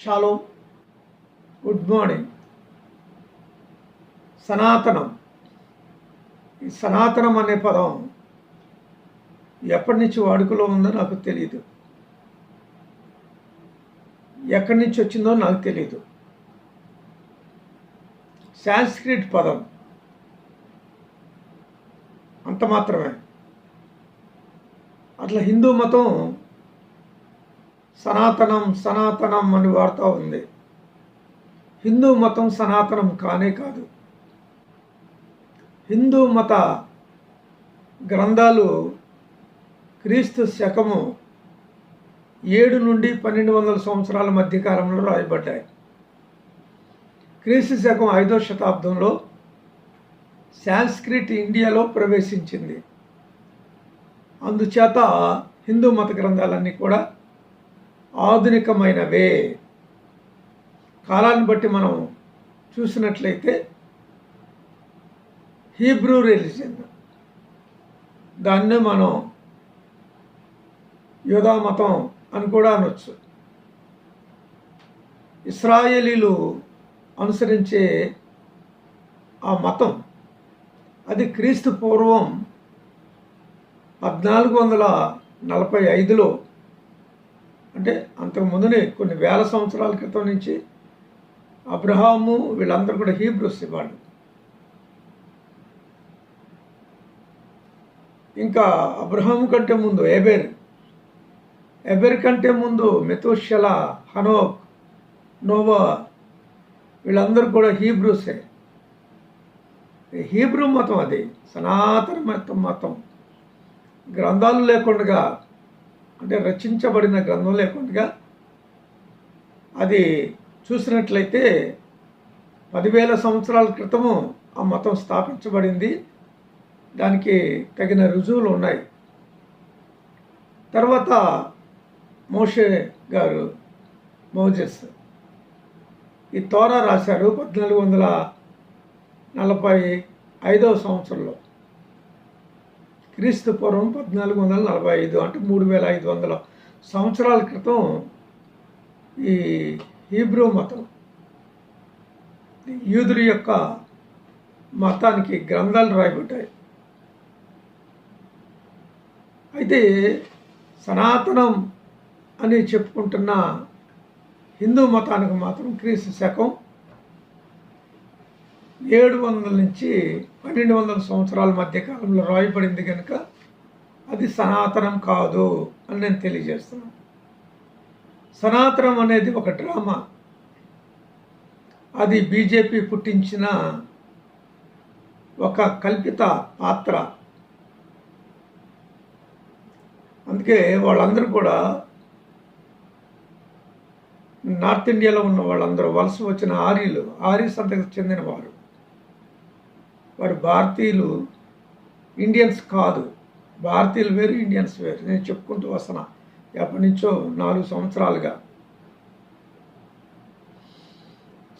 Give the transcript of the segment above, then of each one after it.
Shallow good morning సనాతనం ఈ సనాతనం అనే పదం ఎప్పటి నుంచి వాడుకలో ఉందో నాకు తెలియదు ఎక్కడి నుంచి వచ్చిందో నాకు తెలియదు సాంస్క్రిట్ పదం అంత మాత్రమే. అట్లా హిందూ మతం సనాతనం సనాతనం అని వార్త ఉంది. హిందూ మతం సనాతనం కానే కాదు. హిందూ మత గ్రంథాలు క్రీస్తు శకము ఏడు నుండి పన్నెండు వందల సంవత్సరాల మధ్యకాలంలో రాయబడ్డాయి. క్రీస్తు శకం ఐదో శతాబ్దంలో సాంస్క్రిట్ ఇండియాలో ప్రవేశించింది. అందుచేత హిందూ మత గ్రంథాలన్నీ కూడా ఆధునికమైనవే. కాలాన్ని బట్టి మనం చూసినట్లయితే హీబ్రూ రిలీజన్ దాన్నే మనం యోధా మతం అని కూడా అనొచ్చు. ఇస్రాయేలీలు అనుసరించే ఆ మతం అది క్రీస్తు పూర్వం పద్నాలుగు వందల నలభై ఐదులో అంటే అంతకు ముందునే కొన్ని వేల సంవత్సరాల క్రితం నుంచి అబ్రహాము వీళ్ళందరూ కూడా హీబ్రూస్ వాళ్ళు. ఇంకా అబ్రహాము కంటే ముందు ఎబెర్ ఎబెర్ కంటే ముందు మెతుషల హనోక్ నోవా వీళ్ళందరూ కూడా హీబ్రూసే. హీబ్రూ మతం అది సనాతన మతం మతం. గ్రంథాలు లేకుండా అంటే రచించబడిన గ్రంథం లేకుండా అది చూసినట్లయితే పదివేల సంవత్సరాల క్రితము ఆ మతం స్థాపించబడింది. దానికి తగిన రుజువులు ఉన్నాయి. తర్వాత మోషే గారు మోజెస్ ఈ తోరా రాశారు పద్నాలుగు వందల నలభై ఐదవ సంవత్సరంలో. క్రీస్తు పూర్వం పద్నాలుగు వందల నలభై ఐదు అంటే మూడు వేల ఐదు వందల సంవత్సరాల క్రితం ఈ హీబ్రూ మతం యూదుల యొక్క మతానికి గ్రంథాలు రాయబడ్డాయి. అయితే సనాతనం అని చెప్పుకుంటున్న హిందూ మతానికి మాత్రం క్రీస్తు శకం ఏడు వందల నుంచి పన్నెండు వందల సంవత్సరాల మధ్య కాలంలో రాయబడింది కనుక అది సనాతనం కాదు అని నేను తెలియజేస్తున్నాను. సనాతనం అనేది ఒక డ్రామా. అది బీజేపీ పుట్టించిన ఒక కల్పిత పాత్ర. అందుకే వాళ్ళందరూ కూడా నార్త్ ఇండియాలో ఉన్న వాళ్ళందరూ వలస వచ్చిన ఆర్యులు ఆర్య సంతకు చెందినవారు. వారు భారతీయులు ఇండియన్స్ కాదు. భారతీయులు వేరు ఇండియన్స్ వేరు. నేను చెప్పుకుంటూ వస్తున్నా. ఎప్పటి నుంచో నాలుగు సంవత్సరాలుగా.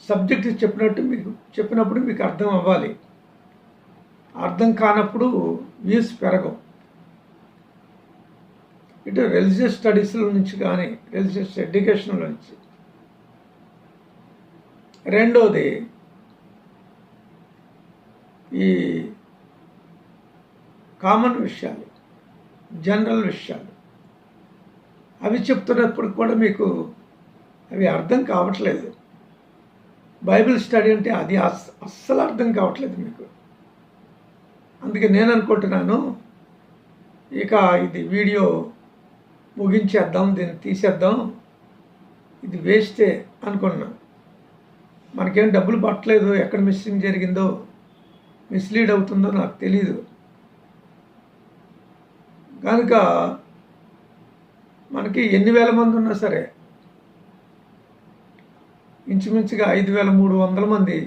సబ్జెక్ట్ చెప్పినట్టు మీకు చెప్పినప్పుడు మీకు అర్థం అవ్వాలి. అర్థం కానప్పుడు వ్యూస్ పెరగవు. ఇటు రిలీజియస్ స్టడీస్ల నుంచి కానీ రిలీజియస్ ఎడ్యుకేషన్లో నుంచి. రెండోది ఈ కామన్ విషయాలు జనరల్ విషయాలు. అవి చెప్తున్నప్పుడు కూడా మీకు అవి అర్థం కావట్లేదు. బైబిల్ స్టడీ అంటే అది అస్సలు అర్థం కావట్లేదు మీకు. అందుకే నేను అనుకుంటున్నాను ఇక ఇది వీడియో ముగించేద్దాం దీన్ని తీసేద్దాం. ఇది వేస్టే అనుకున్నాను. మనకేం డబ్బులు పట్టలేదు ఎక్కడ మిస్సింగ్ జరిగిందో. మిస్లీడ్ అవుతుందో నాకు తెలీదు. కనుక మనకి ఎన్ని వేల మంది ఉన్నా సరే ఇంచుమించుగా ఐదు వేల మూడు వందల మంది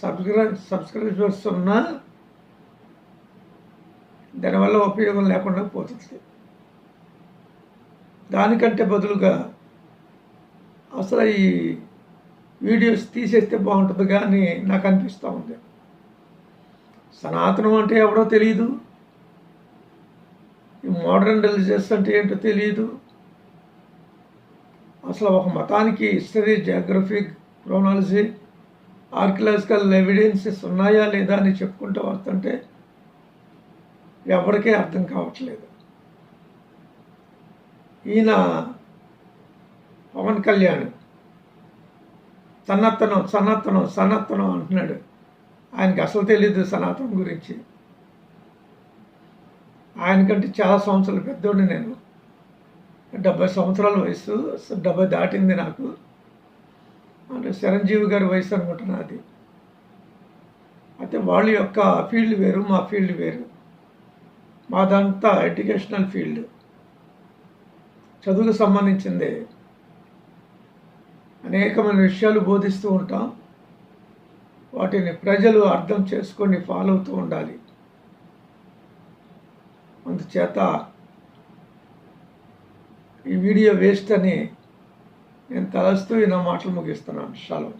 సబ్స్క్రై సబ్స్క్రైబర్స్ ఉన్నా దానివల్ల ఉపయోగం లేకుండా పోతుంది. దానికంటే బదులుగా అసలు ఈ వీడియోస్ తీసేస్తే బాగుంటుంది కానీ నాకు అనిపిస్తూ ఉంది. సనాతనం అంటే ఎవడో తెలియదు ఈ మోడర్న్ రిలీజియస్ అంటే ఏంటో తెలియదు అసలు ఒక మతానికి history geography chronology archaeological evidences ఉన్నాయా లేదా అని చెప్పుకుంటూ వస్తుంటే ఎవరికీ అర్థం కావట్లేదు. ఈయన పవన్ కళ్యాణ్ సన్నత్తనం సన్నత్తనం సన్నత్తనం అంటున్నాడు. ఆయనకి అసలు తెలియదు సనాతనం గురించి. ఆయనకంటే చాలా సంవత్సరాలు పెద్దోడిని నేను. డెబ్బై సంవత్సరాల వయసు డెబ్బై దాటింది నాకు. అంటే చిరంజీవి గారి వయసు అనుకుంటా నాది. అయితే వాళ్ళ యొక్క ఫీల్డ్ వేరు మా ఫీల్డ్ వేరు. మాదంతా ఎడ్యుకేషనల్ ఫీల్డ్. చదువుకు సంబంధించిందే. అనేకమైన విషయాలు బోధిస్తూ ఉంటాం. వాటిని ప్రజలు అర్థం చేసుకొని ఫాలో అవుతూ ఉండాలి. అందుచేత ఈ వీడియో వేస్ట్ అని నేను తలస్తూ ఈ నా మాటలు ముగిస్తున్నాను. షాలో.